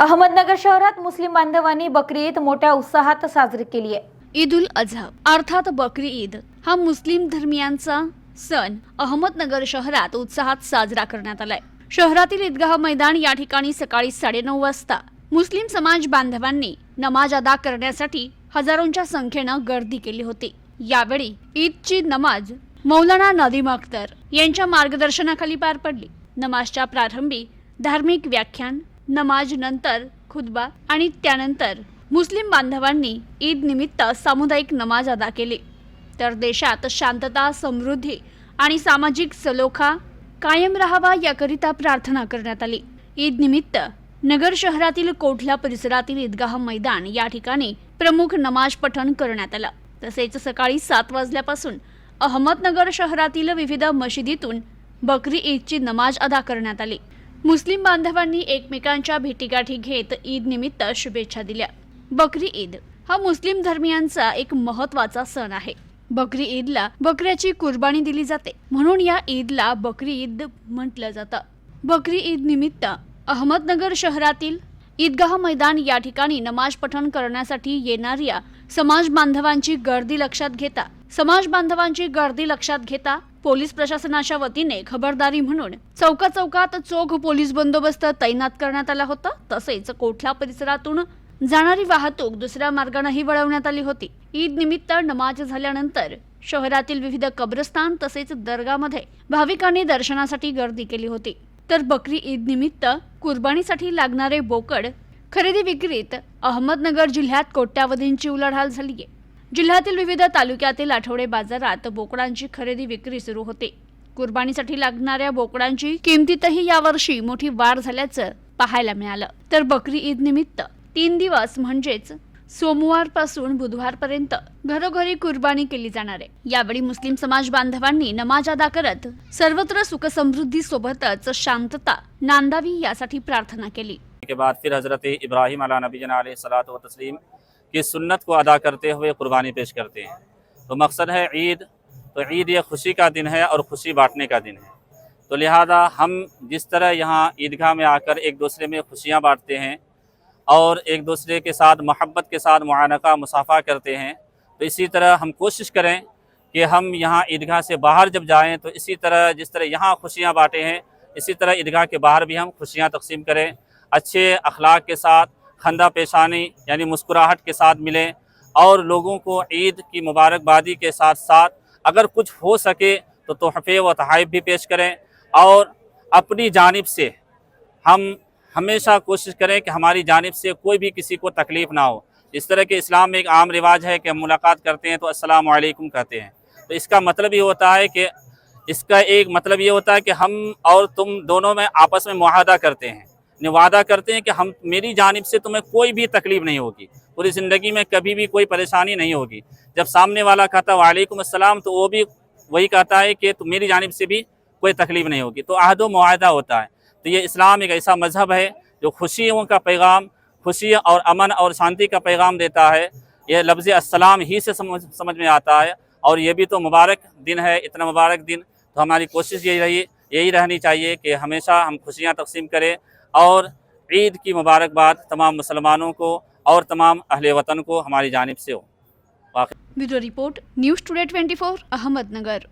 अहमदनगर शहरात मुस्लिम बांधवांनी बकरी ईद मोठ्या उत्साहात साजरी केली आहे. ईद उल अझा अर्थात बकरी ईद. हा मुस्लिम धर्मियांचा सण अहमदनगर शहरात उत्साहात साजरा करण्यात आलाय. शहरातील ईदगाह मैदान या ठिकाणी सकाळी साडेनऊ वाजता मुस्लिम समाज बांधवांनी नमाज अदा करण्यासाठी हजारोंच्या संख्येनं गर्दी केली होती. यावेळी ईदची नमाज मौलाना नदीम अख्तर यांच्या मार्गदर्शनाखाली पार पडली. नमाजच्या प्रारंभी धार्मिक व्याख्यान नमाज नंतर खुतबा आणि त्यानंतर मुस्लिम बांधवांनी ईद निमित्त सामुदायिक नमाज अदा केली. तर देशात शांतता समृद्धी आणि सामाजिक सलोखा कायम राहावा याकरिता प्रार्थना करण्यात आली. ईद निमित्त नगर शहरातील कोठला परिसरातील ईदगाह मैदान या ठिकाणी प्रमुख नमाज पठण करण्यात आलं. तसेच सकाळी सात वाजल्यापासून अहमदनगर शहरातील विविध मशिदीतून बकरी ईदची नमाज अदा करण्यात आली. मुस्लिम बांधवांनी एकमेकांच्या भेटीगाठी घेत ईद निमित्त शुभेच्छा दिल्या. बकरी ईद. हा मुस्लिम धर्मियांचा एक महत्त्वाचा सण आहे. बकरी ईदला बकऱ्याची कुर्बानी दिली जाते. म्हणून या ईदला बकरी ईद म्हटलं जातं. बकरी ईद निमित्त अहमदनगर शहरातील ईदगाह मैदान या ठिकाणी नमाज पठण करण्यासाठी येणाऱ्या समाज बांधवांची गर्दी लक्षात घेता समाज बांधवांची गर्दी लक्षात घेता पोलीस प्रशासनाच्या वतीने खबरदारी म्हणून चौका चौकात चोख पोलीस बंदोबस्त तैनात करण्यात आला होता. तसेच कोठला परिसरातून जाणारी वाहतूक दुसऱ्या मार्गानेही वळवण्यात आली होती. ईद निमित्त नमाज झाल्यानंतर शहरातील विविध कब्रस्तान तसेच दर्गामध्ये भाविकांनी दर्शनासाठी गर्दी केली होती. तर बकरी ईद निमित्त कुर्बानीसाठी लागणारे बोकड खरेदी विक्रीत अहमदनगर जिल्ह्यात कोट्यावधींची उलाढाल झाली आहे जिल्ह्यातील विविध तालुक्यातील आठवडे बाजारात बोकडांची खरेदी विक्री सुरू होते. कुर्बानीसाठी लागणाऱ्या बोकडांची किमतीतही यावर्षी मोठी वाढ झाल्याचं पाहायला मिळालं. तर बकरी ईद निमित्त तीन दिवस म्हणजेच सोमवारपासून बुधवारपर्यंत घरोघरी कुर्बानी केली जाणार आहे. यावेळी मुस्लिम समाज बांधवांनी नमाज अदा करत सर्वत्र सुखसमृद्धी सोबतच शांतता नांदावी यासाठी प्रार्थना केली. के बाद फिर हज़रत इब्राहिम अला नबी जना सलात व तस्लीम کی سنت کو ادا کرتے ہوئے قربانی پیش کرتے ہیں۔ تو مقصد ہے عید۔ تو عید یہ خوشی کا دن ہے اور خوشی بانٹنے کا دن ہے۔ تو لہذا ہم جس طرح یہاں عیدگاہ میں آ کر ایک دوسرے میں خوشیاں بانٹتے ہیں اور ایک دوسرے کے ساتھ محبت کے ساتھ معانقہ مسافہ کرتے ہیں، تو اسی طرح ہم کوشش کریں کہ ہم یہاں عیدگاہ سے باہر جب جائیں تو اسی طرح جس طرح یہاں خوشیاں بانٹے ہیں، اسی طرح عیدگاہ کے باہر بھی ہم خوشیاں تقسیم کریں۔ اچھے اخلاق کے ساتھ साथ खंदा पेशानी यानी मुस्कुराहट के साथ मिलें और लोगों को ईद की मुबारकबादी के साथ साथ अगर कुछ हो सके तो तोहफे व तहाइफ भी पेश करें और अपनी जानिब से हम हमेशा कोशिश करें कि हमारी जानिब से कोई भी किसी को तकलीफ़ ना हो इस तरह के इस्लाम में एक आम रिवाज है कि हम मुलाकात करते हैं तो अस्सलाम वालेकुम कहते हैं तो इसका मतलब ये होता है कि इसका एक मतलब ये होता है कि हम और तुम दोनों में आपस में मुआहदा करते हैं ने وعدہ کرتے ہیں کہ ہم میری جانب سے تمہیں کوئی بھی تکلیف نہیں ہوگی، پوری زندگی میں کبھی بھی کوئی پریشانی نہیں ہوگی۔ جب سامنے والا کہتا وعلیکم السلام، تو وہ بھی وہی کہتا ہے کہ تم میری جانب سے بھی کوئی تکلیف نہیں ہوگی۔ تو عہد و معاہدہ ہوتا ہے۔ تو یہ اسلام ایک ایسا مذہب ہے جو خوشیوں کا پیغام، خوشی اور امن اور شانتی کا پیغام دیتا ہے۔ یہ لفظ السلام ہی سے سمجھ سمجھ میں آتا ہے۔ اور یہ بھی تو مبارک دن ہے، اتنا مبارک دن۔ تو ہماری کوشش یہی رہی، یہی رہنی چاہیے کہ ہمیشہ ہم خوشیاں تقسیم کریں۔ और ईद की मुबारकबाद तमाम मुसलमानों को और तमाम अहले वतन को हमारी जानिब से हो। Bureau report news today twenty four Ahmednagar.